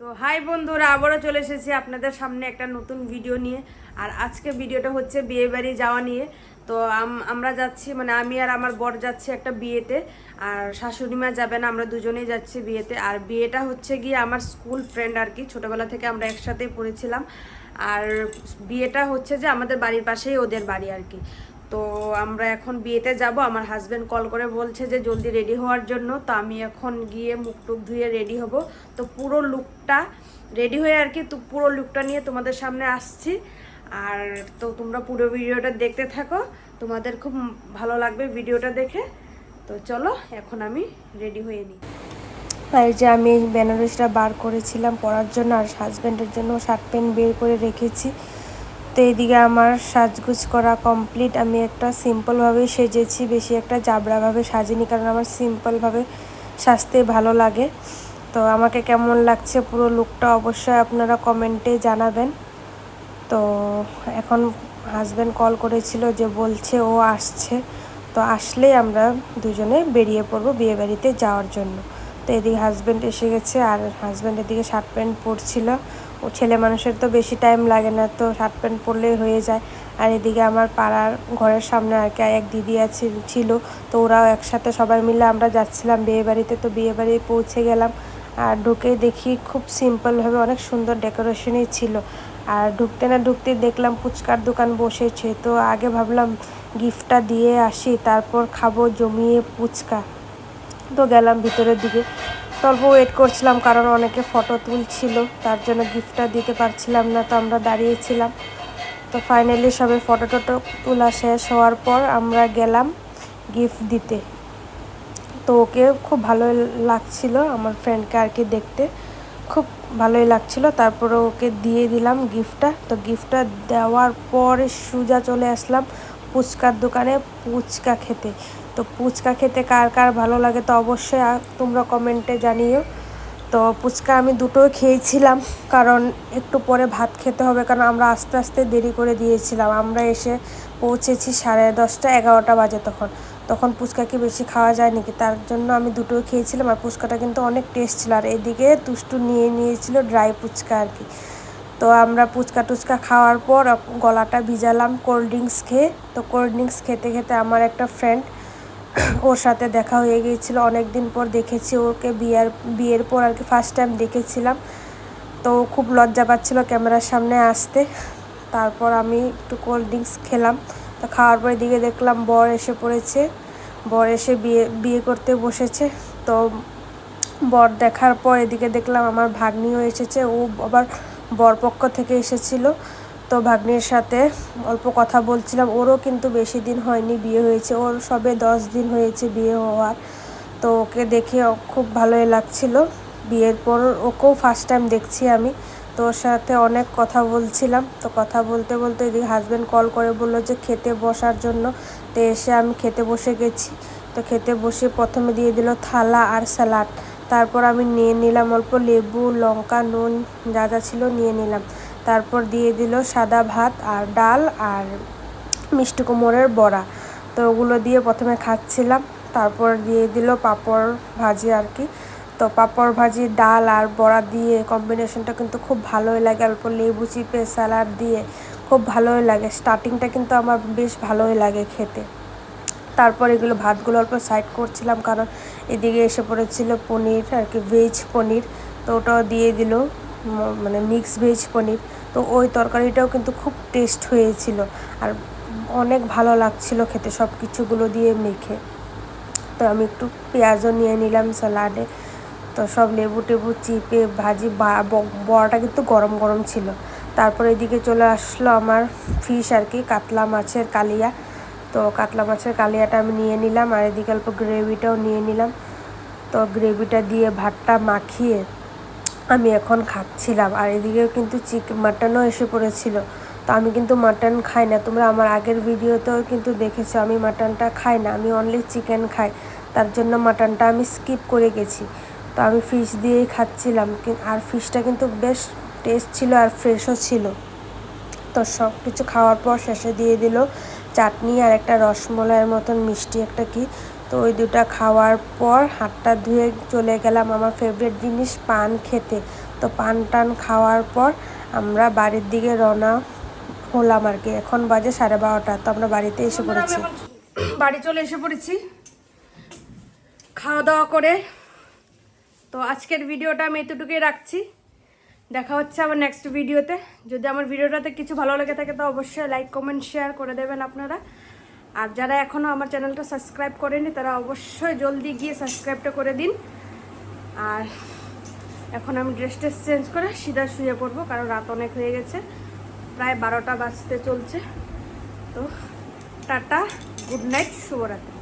তো হাই বন্ধুরা, আবারও চলে এসেছি আপনাদের সামনে একটা নতুন ভিডিও নিয়ে। আর আজকে ভিডিওটা হচ্ছে বিয়ে বাড়ি যাওয়া নিয়ে। তো আমরা যাচ্ছি মানে আমি আর আমার বর যাচ্ছি একটা বিয়েতে, আর শাশুড়ি মা যাবে না, আমরা দুজনেই যাচ্ছি বিয়েতে। আর বিয়েটা হচ্ছে গিয়ে আমার স্কুল ফ্রেন্ড আর কি, ছোটোবেলা থেকে আমরা একসাথে পড়েছিলাম। আর বিয়েটা হচ্ছে যে আমাদের বাড়ির পাশেই ওদের বাড়ি আর কি। তো আমরা এখন বিয়েতে যাব। আমার হাজব্যান্ড কল করে বলছে যে, জলদি রেডি হওয়ার জন্য। তো আমি এখন গিয়ে মুখ টুক ধুয়ে রেডি হব। তো পুরো লুকটা রেডি হয়ে আর কি, তো পুরো লুকটা নিয়ে তোমাদের সামনে আসছি। আর তো তোমরা পুরো ভিডিওটা দেখতে থাকো। তোমাদের খুব ভালো লাগবে ভিডিওটা দেখে। তো চলো, এখন আমি রেডি হয়ে নিই। এই যে আমি বেনারসিটা বার করেছিলাম পরার জন্য, আর হাজব্যান্ডের জন্য শার্ট প্যান্ট বের করে রেখেছি। তো এইদিকে আমার সাজগুজ করা কমপ্লিট আমি একটা সিম্পলভাবেই সেজেছি, বেশি একটা জাবড়াভাবে সাজিনি কারণ আমার সিম্পলভাবে সাজতে ভালো লাগে। তো আমাকে কেমন লাগছে পুরো লুকটা অবশ্যই আপনারা কমেন্টে জানাবেন। তো এখন হাজব্যান্ড কল করেছিল যে বলছে ও আসছে। তো আসলেই আমরা দুজনে বেরিয়ে পড়ব বিয়ে বাড়িতে যাওয়ার জন্য। তো এদিকে হাজব্যান্ড এসে গেছে আর হাজব্যান্ড এদিকে শার্ট প্যান্ট পরছিল। ও ছেলে মানুষের তো বেশি টাইম লাগে না, তো শার্ট প্যান্ট পরলেই হয়ে যায়। আর এদিকে আমার পাড়ার ঘরের সামনে আর কি এক দিদি আছে, ছিল, তো ওরাও একসাথে সবাই মিলে আমরা যাচ্ছিলাম বিয়ে বাড়িতে তো বিয়ে বাড়ি পৌঁছে গেলাম। আর ঢুকে দেখি খুব সিম্পলভাবে অনেক সুন্দর ডেকোরেশনই ছিল। আর ঢুকতে না ঢুকতে দেখলাম ফুচকার দোকান বসেছে, তো আগে ভাবলাম গিফটটা দিয়ে আসি, তারপর খাব জমিয়ে ফুচকা। তো গেলাম ভিতরের দিকে। অল্প ওয়েট করছিলাম, কারণ অনেকে ফটো তুলছিল, তার জন্য গিফটটা দিতে পারছিলাম না, তো আমরা দাঁড়িয়েছিলাম। তো ফাইনালি সবে ফটো টটো তোলা শেষ হওয়ার পর আমরা গেলাম গিফট দিতে। তো ওকে খুব ভালোই লাগছিল, আমার ফ্রেন্ডকে আর কি দেখতে। খুব ভালোই লাগছিল, তারপরে ওকে দিয়ে দিলাম গিফটটা তো গিফটটা দেওয়ার পরে সুজা চলে আসলাম। ফুচকার দোকানে ফুচকা খেতে। তো ফুচকা খেতে কার কার ভালো লাগে তো অবশ্যই তোমরা কমেন্টে জানিও। তো ফুচকা আমি দুটোই খেয়েছিলাম, কারণ একটু পরে ভাত খেতে হবে, কারণ আমরা আস্তে আস্তে দেরি করে দিয়েছিলাম। আমরা এসে পৌঁছেছি সাড়ে দশটা, এগারোটা বাজে তখন। তখন ফুচকা কি বেশি খাওয়া যায় নাকি? তার জন্য আমি দুটোই খেয়েছিলাম আর ফুচকাটা কিন্তু অনেক টেস্ট ছিল। আর এদিকে তুষ্টু নিয়ে নিয়েছিল ড্রাই ফুচকা আর কি। তো আমরা ফুচকা টুচকা খাওয়ার পর গলাটা ভিজালাম কোল্ড ড্রিঙ্কস খেয়ে। তো কোল্ড ড্রিঙ্কস খেতে খেতে আমার একটা ফ্রেন্ড ওর সাথে দেখা হয়ে গিয়েছিল। অনেক দিন পর দেখেছি ওকে। বিয়ের বিয়ের পর আর কি ফার্স্ট টাইম দেখেছিলাম। তো খুব লজ্জা পাচ্ছিল ক্যামেরার সামনে আসতে। তারপর আমি একটু কোল্ড ড্রিঙ্কস খেলাম। তো খাওয়ার পরে দিকে দেখলাম বর এসে পড়েছে। বর এসে বিয়ে বিয়ে করতে বসেছে। তো বর দেখার পর এদিকে দেখলাম আমার ভাগ্নিও এসেছে। ও আবার বরপক্ষ থেকে এসেছিল। তো ভাগ্নির সাথে অল্প কথা বলছিলাম। ওরও কিন্তু বেশি দিন হয়নি বিয়ে হয়েছে। ওর সবে দশ দিন হয়েছে বিয়ে হওয়ার। তো ওকে দেখে খুব ভালোই লাগছিল। বিয়ের পর ওকেও ফার্স্ট টাইম দেখছি আমি। তো ওর সাথে অনেক কথা বলছিলাম। তো কথা বলতে বলতে এদিকে হাজব্যান্ড কল করে বলল যে, খেতে বসার জন্য। তো এসে আমি খেতে বসে গেছি। তো খেতে বসে প্রথমে দিয়ে দিল থালা আর স্যালাড তারপর আমি নিয়ে নিলাম অল্প লেবু, লঙ্কা, নুন, যা যা ছিল নিয়ে নিলাম। তারপর দিয়ে দিল সাদা ভাত আর ডাল আর মিষ্টি কুমড়ের বড়া। তো ওগুলো দিয়ে প্রথমে খাচ্ছিলাম, তারপর দিয়ে দিল পাঁপড় ভাজি আর কি। তো পাঁপড় ভাজি, ডাল আর বড়া দিয়ে কম্বিনেশনটা কিন্তু খুব ভালোই লাগে। অল্প লেবু চিপে স্যালাড দিয়ে খুব ভালোই লাগে। স্টার্টিংটা কিন্তু আমার বেশ ভালোই লাগে খেতে। তারপর এগুলো ভাতগুলো অল্প সাইড করছিলাম কারণ এদিকে এসে পড়েছিল পনির, আর কি ভেজ পনির। তো ওটাও দিয়ে দিল মানে মিক্স ভেজ পনির। তো ওই তরকারিটাও কিন্তু খুব টেস্ট হয়েছিল। আর অনেক ভালো লাগছিল খেতে সব কিছুগুলো দিয়ে মেখে। তো আমি একটু পেঁয়াজও নিয়ে নিলাম স্যালাডে। তো সব লেবু টেবু চিপে ভাজি বড়াটা কিন্তু গরম গরম ছিল। তারপর এদিকে চলে আসলো আমার ফিশ আর কি কাতলা মাছের কালিয়া। তো কাতলা মাছের কালিয়াটা আমি নিয়ে নিলাম আর এদিকে অল্প গ্রেভিটাও নিয়ে নিলাম। তো গ্রেভিটা দিয়ে ভাতটা মাখিয়ে আমি এখন খাচ্ছিলাম। আর এদিকেও কিন্তু চিকেন মাটনও এসে পড়েছিল। তো আমি কিন্তু মাটন খাই না। তোমরা আমার আগের ভিডিওতেও কিন্তু দেখেছ, আমি মাটনটা খাই না। আমি অনলি চিকেন খাই। তার জন্য মাটনটা আমি স্কিপ করে গেছি। তো আমি ফিশ দিয়েই খাচ্ছিলাম। আর ফিশটা কিন্তু বেশ টেস্ট ছিল আর ফ্রেশও ছিল। তো সব কিছু খাওয়ার পর শেষে দিয়ে দিল। চাটনি আর একটা রসমলাইয়ের মতন মিষ্টি একটা কি। তো ওই দুটা খাওয়ার পর হাতটা ধুয়ে চলে গেলাম আমার ফেভারিট জিনিস পান খেতে। তো পান টান খাওয়ার পর আমরা বাড়ির দিকে রওনা হলাম আর কি। এখন বাজে সাড়ে বারোটা তো আমরা বাড়িতে এসে পড়েছি। বাড়ি চলে এসে পড়েছি। খাওয়া দাওয়া করে। তো আজকের ভিডিওটা আমি এতটুকুই রাখছি। দেখা হচ্ছে আবার নেক্সট ভিডিওতে যদি আমার ভিডিওটাতে কিছু ভালো লেগে থাকে, তো অবশ্যই লাইক কমেন্ট শেয়ার করে দেবেন আপনারা। আর যারা এখনও আমার চ্যানেলটা সাবস্ক্রাইব করেনি, তারা অবশ্যই জলদি গিয়ে সাবস্ক্রাইবটা করে দিন। আর এখন আমি ড্রেস ট্রেস চেঞ্জ করে সিধা শুয়ে পড়ব, কারণ রাত অনেক হয়ে গেছে। প্রায় বারোটা বাজতে চলছে। তো টাটা গুড নাইট শুভরাত্রি।